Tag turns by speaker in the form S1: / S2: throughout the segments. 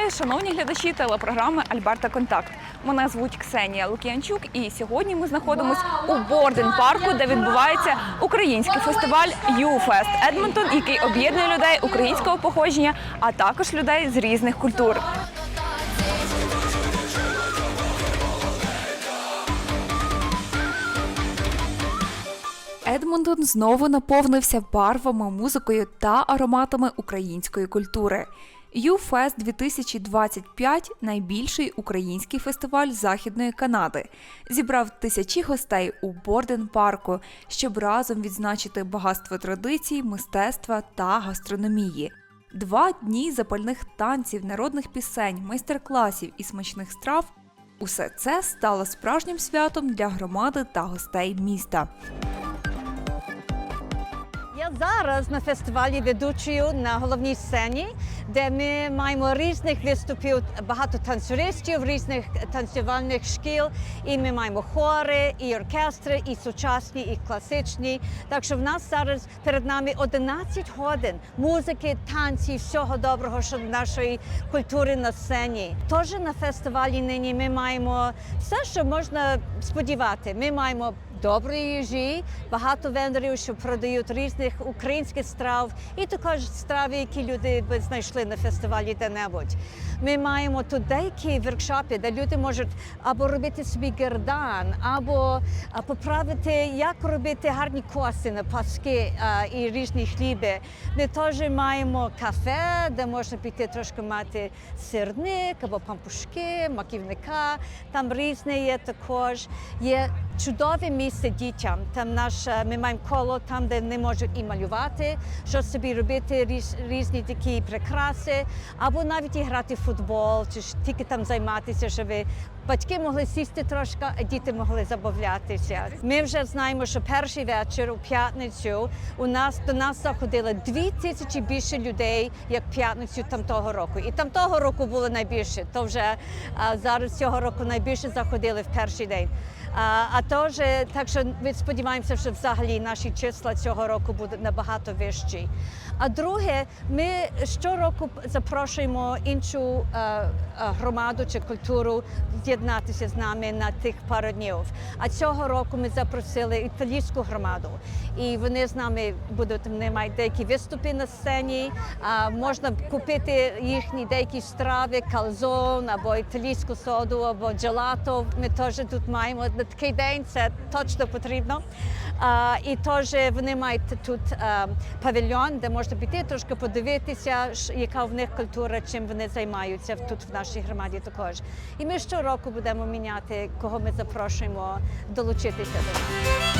S1: Вітаю, шановні глядачі телепрограми Альберта Контакт. Мене звуть Ксенія Лук'янчук, і сьогодні ми знаходимося у Борден парку, де відбувається український фестиваль «Юфест Едмонтон, який об'єднує людей українського походження, а також людей з різних культур. Едмонтон знову наповнився барвами, музикою та ароматами української культури. «Юфест 2025 – найбільший український фестиваль Західної Канади. Зібрав тисячі гостей у Борден парку, щоб разом відзначити багатство традицій, мистецтва та гастрономії. Два дні запальних танців, народних пісень, майстер-класів і смачних страв – усе це стало справжнім святом для громади та гостей міста.
S2: Зараз на фестивалі ведучою на головній сцені, де ми маємо різних виступів, багато танцюристів, різних танцювальних шкіл. І ми маємо хори, і оркестри, і сучасні, і класичні. Так що в нас зараз перед нами 11 годин музики, танці, всього доброго щодо нашої культури на сцені. Тож на фестивалі нині ми маємо все, що можна сподівати. Ми маємо доброї їжі, багато вендорів, що продають різних українських страв, і також страви, які люди би знайшли на фестивалі де-небудь. Ми маємо тут деякі воркшопи, де люди можуть або робити собі гердан, або поправити, як робити гарні коси на паски і різні хліби. Ми теж маємо кафе, де можна піти трошки мати сирник або пампушки, маківника. Там різне є також. Є чудове місце дітям. Там наш е, ми маємо коло, там де вони можуть і малювати, що собі робити різ, різні такі прикраси, або навіть і грати в футбол, чи ж тільки там займатися, щоб батьки могли сісти трошки, а діти могли забавлятися. Ми вже знаємо, що перший вечір у п'ятницю у нас до нас заходило дві тисячі більше людей, як п'ятницю там того року. І там того року було найбільше. То вже а, зараз цього року найбільше заходили в перший день. А, а тож, так що ми сподіваємося, що взагалі наші числа цього року будуть набагато вищі. А друге, ми щороку запрошуємо іншу е, е, громаду чи культуру з'єднатися з нами на тих пару днів. А цього року ми запросили італійську громаду, і вони з нами будуть вони мають деякі виступи на сцені. А, можна купити їхні деякі страви, калзон або італійську соду, або джелато. Ми теж тут маємо на такий день. Це точно потрібно. А, і теж вони мають тут а, павільйон, де можна піти трошки подивитися, яка в них культура, чим вони займаються тут в нашій громаді також. І ми щороку будемо міняти, кого ми запрошуємо долучитися до нас.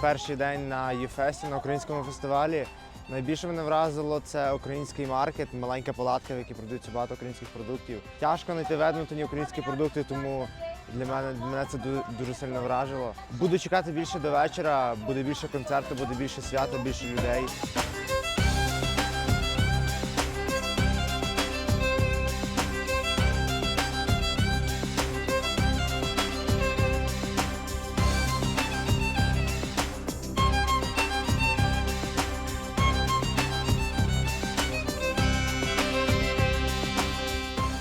S3: Перший день на ЮФЕСі на українському фестивалі. Найбільше мене вразило це український маркет, маленька палатка, в якій продаються багато українських продуктів. Тяжко знайти в Едмонтоні українські продукти, тому для мене, для мене це ду- дуже сильно вражило. Буду чекати більше до вечора, буде більше концерту, буде більше свята, більше людей.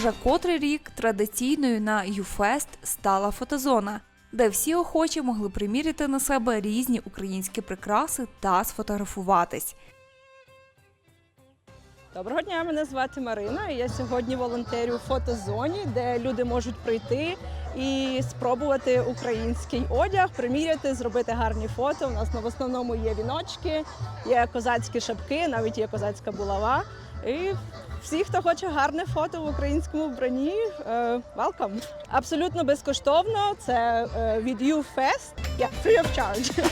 S1: Уже котрий рік традиційною на «Юфест» стала фотозона, де всі охочі могли приміряти на себе різні українські прикраси та сфотографуватись.
S4: Доброго дня, мене звати Марина. і Я сьогодні волонтерю у фотозоні, де люди можуть прийти і спробувати український одяг, приміряти, зробити гарні фото. У нас в основному є віночки, є козацькі шапки, навіть є козацька булава. І всі, хто хоче гарне фото в українському вбранні, е, welcome. Абсолютно безкоштовно. Це е, від YouFest. Yeah, free of charge.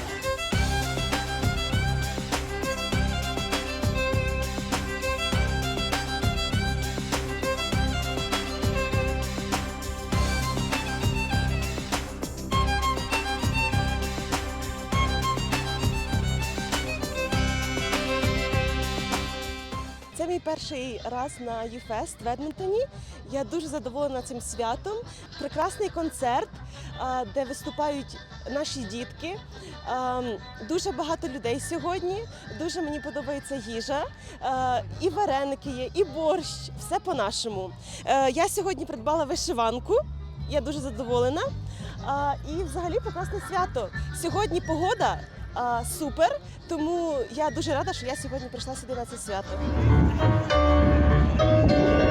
S5: Перший раз на UFest в Едмонтоні. Я дуже задоволена цим святом. Прекрасний концерт, де виступають наші дітки. Дуже багато людей сьогодні. Дуже мені подобається їжа. І вареники є, і борщ. Все по-нашому. Е, Я сьогодні придбала вишиванку. Я дуже задоволена. І взагалі прекрасне свято. Сьогодні погода супер, тому я дуже рада, що я сьогодні прийшла сюди на це свято. Thank you.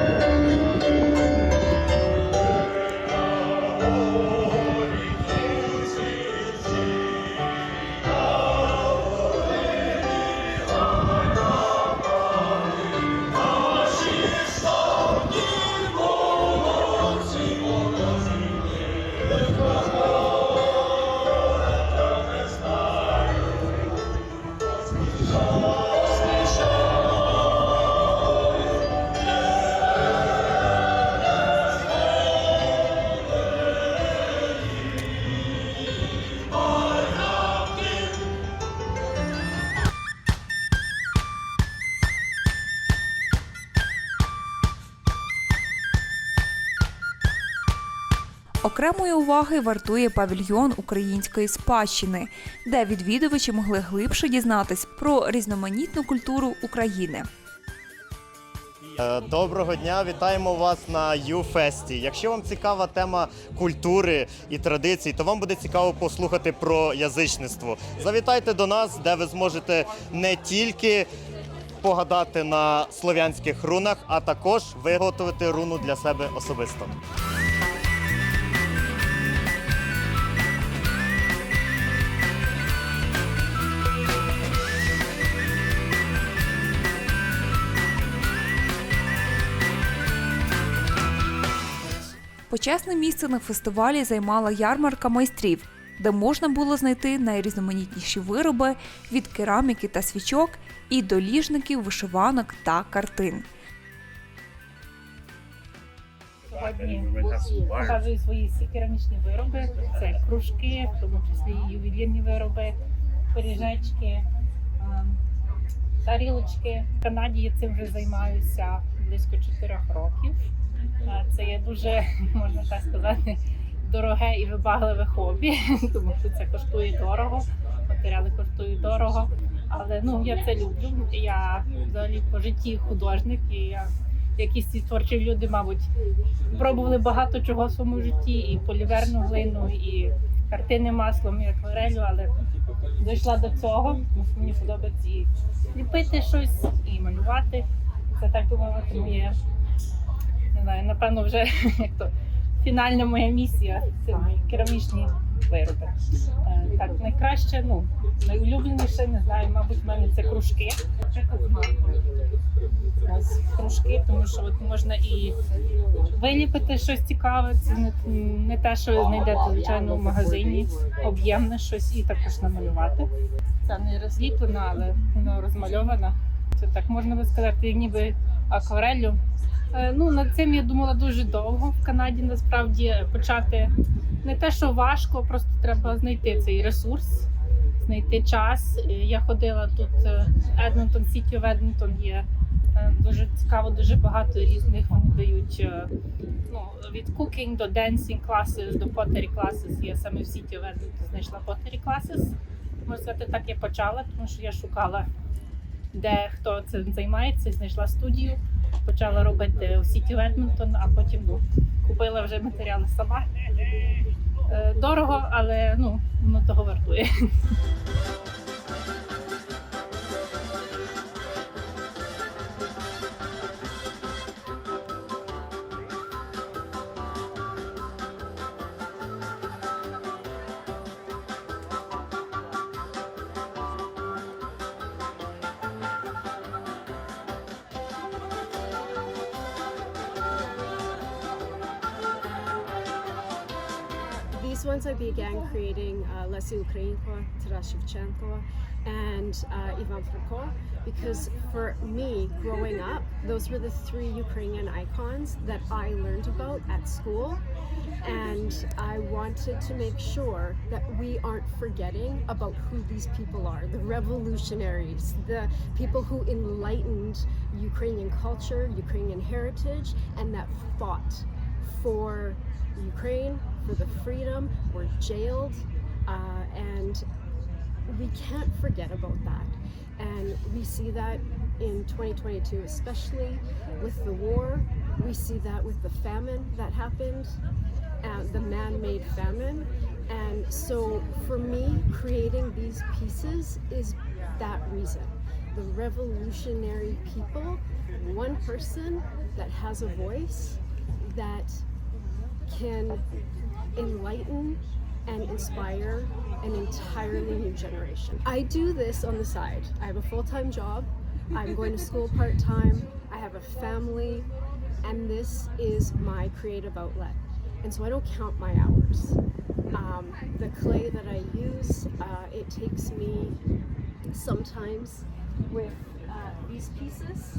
S1: Окремої уваги вартує павільйон української спадщини, де відвідувачі могли глибше дізнатись про різноманітну культуру України.
S6: Е, Доброго дня, вітаємо вас на Юфесті. Якщо вам цікава тема культури і традицій, то вам буде цікаво послухати про язичництво. Завітайте до нас, де ви зможете не тільки погадати на слов'янських рунах, а також виготовити руну для себе особисто.
S1: Почесне місце на фестивалі займала ярмарка майстрів, де можна було знайти найрізноманітніші вироби від кераміки та свічок і до ліжників, вишиванок та картин.
S7: Сьогодні показую свої керамічні вироби. Це кружки, в тому числі ювелірні вироби, пиріжечки, ем, тарілочки. В Канаді я цим вже займаюся близько 4 років. Це є дуже, можна так сказати, дороге і вибагливе хобі, тому що це коштує дорого, матеріали коштують дорого. Але ну я це люблю. Я взагалі по житті художник і я якісь ці творчі люди, мабуть, пробували багато чого в своєму житті, і поліверну глину, і картини маслом, і акварелю, але дійшла до цього, тому що мені подобається і ліпити щось, і малювати. Це так би мовити, моє знаю, напевно, вже як то фінальна моя місія це мої керамічні вироби. Е, Так, найкраще, ну, найулюбленіше, не знаю, мабуть, в мене це кружки. Наприклад, з кружки, тому що от можна і виліпити щось цікаве. Це не, не те, що знайдете звичайно в магазині, об'ємне щось і також намалювати. Це не розліплено, але воно розмальовано. Це так можна би сказати, ніби аквареллю. Е, Ну, над цим я думала дуже довго в Канаді. Насправді почати не те, що важко, просто треба знайти цей ресурс, знайти час. Е, Я ходила тут е, Едмонтон, Сіті в Едмонтон є дуже цікаво, дуже багато різних. Вони дають ну, від cooking до dancing classes, до pottery classes. Я саме в Сіті в Едмонтон знайшла pottery classes. Можна сказати, так я почала, тому що я шукала, де хто цим займається, знайшла студію почала робити у Сіті Ведмонтон, а потім ну, купила вже матеріали сама. Е, Дорого, але ну, воно того вартує.
S8: Creating uh, Ukrainko, Taras Shevchenko, and uh, Ivan Franko. because for me, growing up, those were the three Ukrainian icons that I learned about at school. And I wanted to make sure that we aren't forgetting about who these people are the revolutionaries, the people who enlightened Ukrainian culture, Ukrainian heritage, and that fought for Ukraine, for the freedom, were jailed, uh, and we can't forget about that. And we see that in 2022, especially with the war. We see that with the famine that happened, uh, the man made famine. And so for me, creating these pieces is that reason. The revolutionary people, one person that has a voice that can enlighten and inspire an entirely new generation. I do this on the side. I have a full time job, I'm going to school part time, I have a family, and this is my creative outlet. And so I don't count my hours. Um, the clay that I use, uh, it takes me sometimes with uh, these pieces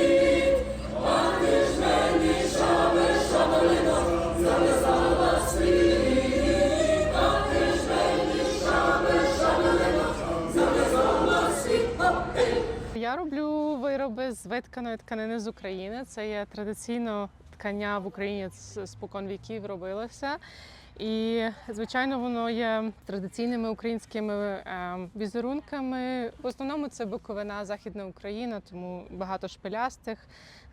S9: вироби з витканої тканини з України. Це є традиційно ткання в Україні спокон віків робилося. І, звичайно, воно є традиційними українськими е, візерунками. В основному це Буковина, Західна Україна, тому багато шпилястих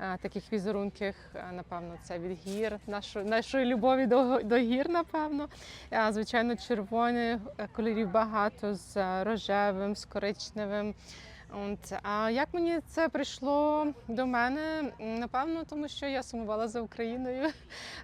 S9: е, таких візерунків. Е, Напевно, це від гір, нашої, нашої любові до, до гір, напевно. Е, Звичайно, червоних е, кольорів багато з рожевим, з коричневим. От, а як мені це прийшло до мене? Напевно, тому що я сумувала за Україною.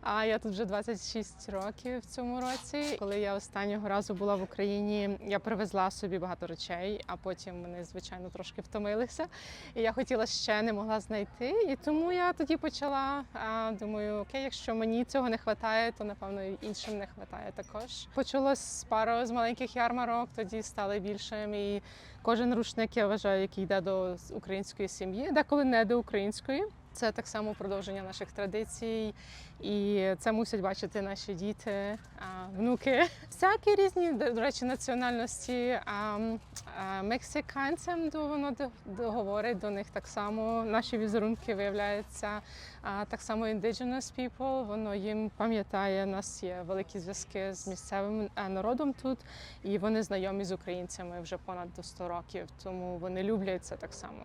S9: А я тут вже 26 років в цьому році. Коли я останнього разу була в Україні, я привезла собі багато речей, а потім вони, звичайно, трошки втомилися. І я хотіла ще не могла знайти. І тому я тоді почала. А, думаю, окей, якщо мені цього не вистачає, то напевно і іншим не вистачає також. Почалось з пару з маленьких ярмарок, тоді стали більшим. І кожен рушник я вважаю, який йде до української сім'ї, деколи не до української. Це так само продовження наших традицій, і це мусять бачити наші діти, внуки. Всякі різні, до речі, національності. А, Мексиканцям до воно до- до- до них так само. Наші візерунки виявляються а, так само indigenous people, Воно їм пам'ятає. У нас є великі зв'язки з місцевим е, народом тут, і вони знайомі з українцями вже понад до 100 років, тому вони люблять це так само.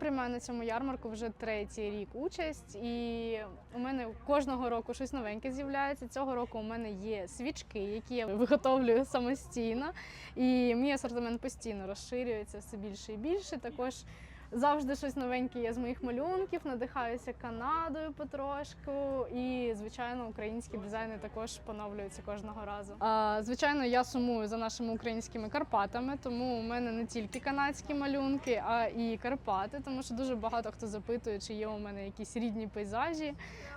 S10: Приймаю на цьому ярмарку вже третій рік участь, і у мене кожного року щось новеньке з'являється. Цього року у мене є свічки, які я виготовлюю самостійно, і мій асортимент постійно розширюється все більше і більше. Також завжди щось новеньке є з моїх малюнків, надихаюся Канадою потрошку, і звичайно, українські дизайни також поновлюються кожного разу. А, звичайно, я сумую за нашими українськими Карпатами, тому у мене не тільки канадські малюнки, а і Карпати, тому що дуже багато хто запитує, чи є у мене якісь рідні пейзажі.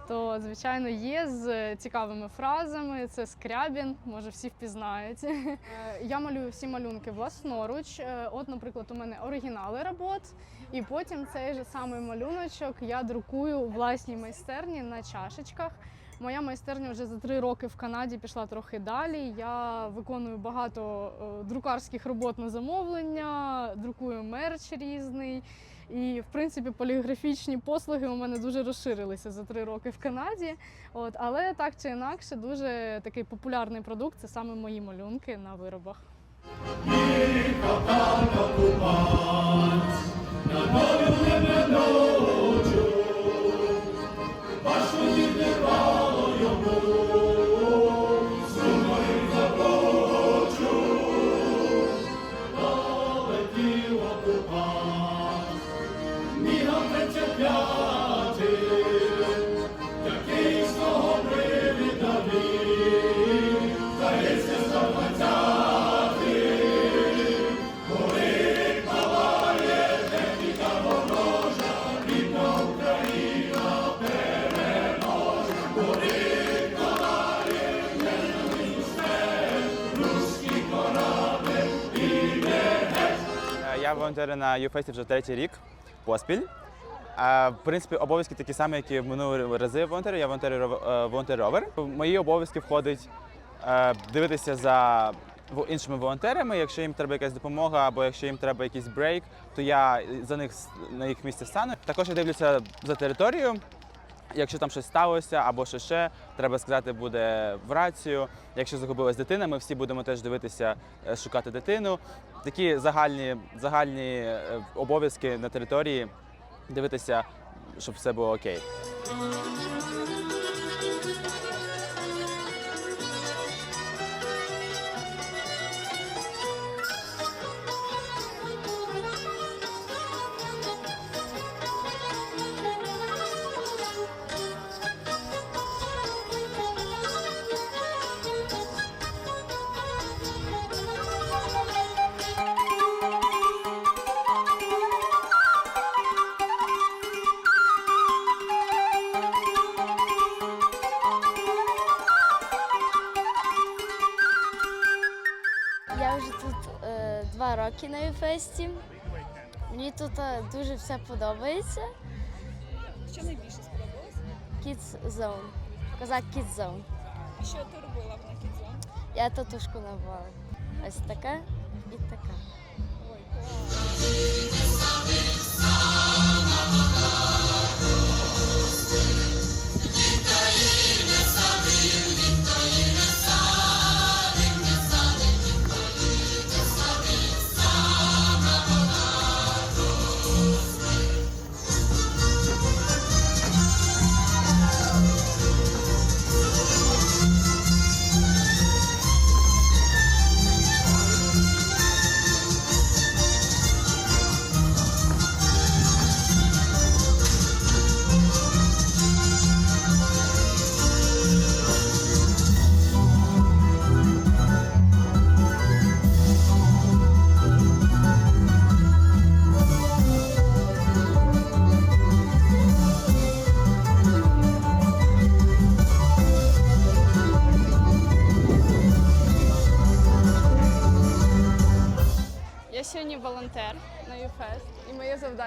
S10: То звичайно є з цікавими фразами. Це скрябін, може всі впізнають. Е, Я малюю всі малюнки власноруч. Е, От, наприклад, у мене оригінали робот, і потім цей же самий малюночок я друкую у власній майстерні на чашечках. Моя майстерня вже за три роки в Канаді пішла трохи далі. Я виконую багато е, друкарських робот на замовлення, друкую мерч різний. І, в принципі, поліграфічні послуги у мене дуже розширилися за три роки в Канаді. От, але так чи інакше, дуже такий популярний продукт це саме мої малюнки на виробах.
S11: No, no, no, no, no. 4 на Юфесі вже третій рік поспіль. А, В принципі, обов'язки такі самі, як і в минулі рази волонтери. Я волонтер-ровер. Мої обов'язки входить е, дивитися за іншими волонтерами. Якщо їм треба якась допомога або якщо їм треба якийсь брейк, то я за них на їх місце стану. Також я дивлюся за територію. Якщо там щось сталося або що ще, треба сказати, буде в рацію. Якщо загубилась дитина, ми всі будемо теж дивитися, е, шукати дитину. Такі загальні, загальні е, обов'язки на території, дивитися, щоб все було окей.
S12: Я вже тут е, два роки на Юфесті. Мені тут е, дуже все подобається.
S4: Що найбільше сподобалось?
S12: Kids Zone. Козак Kids Zone.
S4: А що ти робила на кідзон?
S12: Я татушку набувала. Ось така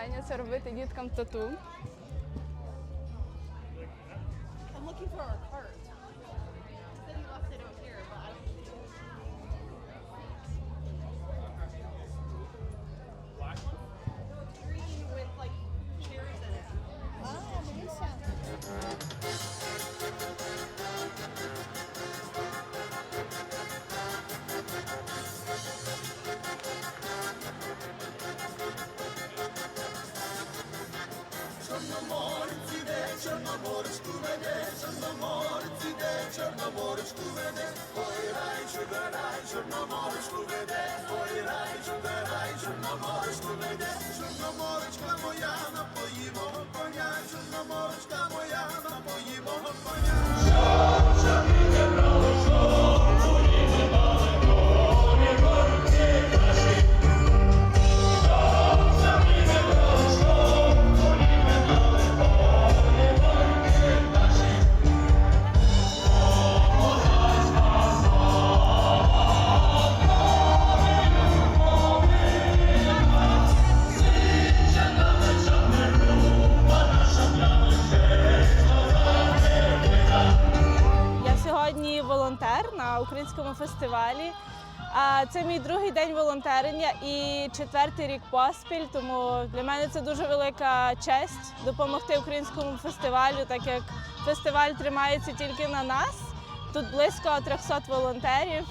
S12: завдання це
S4: робити діткам
S10: тату. I'm looking for чорноморочку веде, ой рай, чудо рай, чорноморочку веде,
S5: ой рай, чудо рай, чорноморочку
S13: веде, чорноморочка моя, напоїмо коня, чорноморочка моя, напоїмо. Це мій другий день волонтерення і четвертий рік поспіль. Тому для мене це дуже велика честь допомогти українському фестивалю, так як фестиваль тримається тільки на нас. Тут близько 300 волонтерів.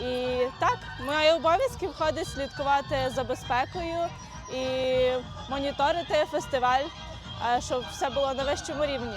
S13: І так, мої обов'язки входить слідкувати за безпекою і моніторити фестиваль, щоб все було на вищому рівні.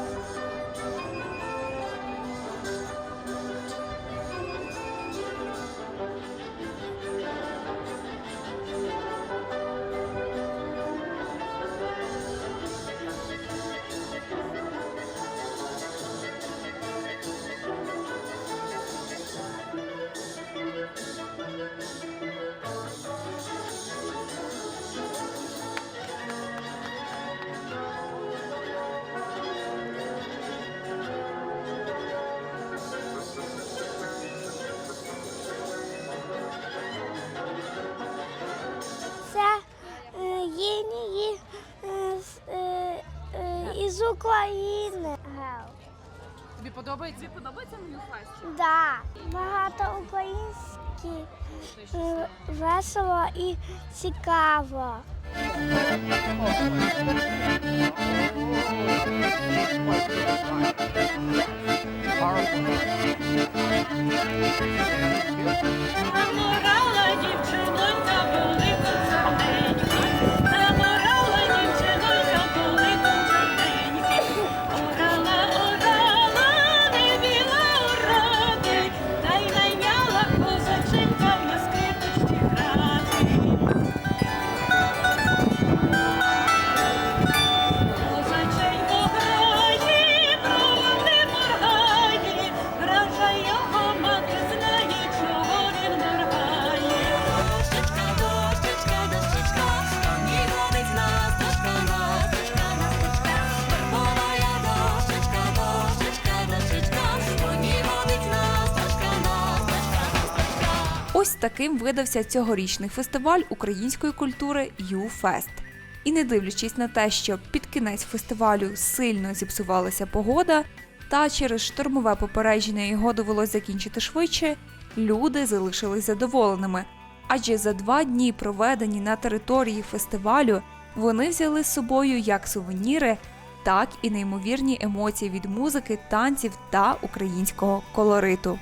S14: Багато українські е, весело і цікаво.
S15: Заморала дівчинонька велика серденька,
S1: таким видався цьогорічний фестиваль української культури «Юфест». І не дивлячись на те, що під кінець фестивалю сильно зіпсувалася погода, та через штормове попередження його довелось закінчити швидше, люди залишились задоволеними. Адже за два дні, проведені на території фестивалю, вони взяли з собою як сувеніри, так і неймовірні емоції від музики, танців та українського колориту.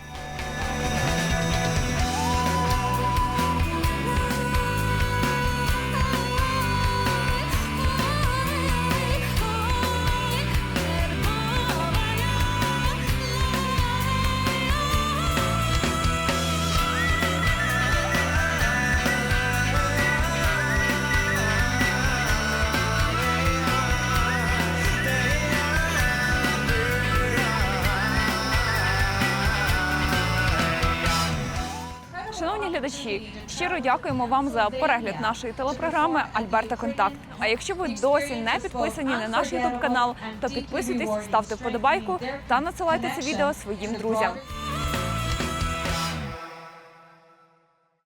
S1: Глядачі, щиро дякуємо вам за перегляд нашої телепрограми Альберта Контакт. А якщо ви досі не підписані на наш ютуб канал, то підписуйтесь, ставте вподобайку та надсилайте це відео своїм друзям.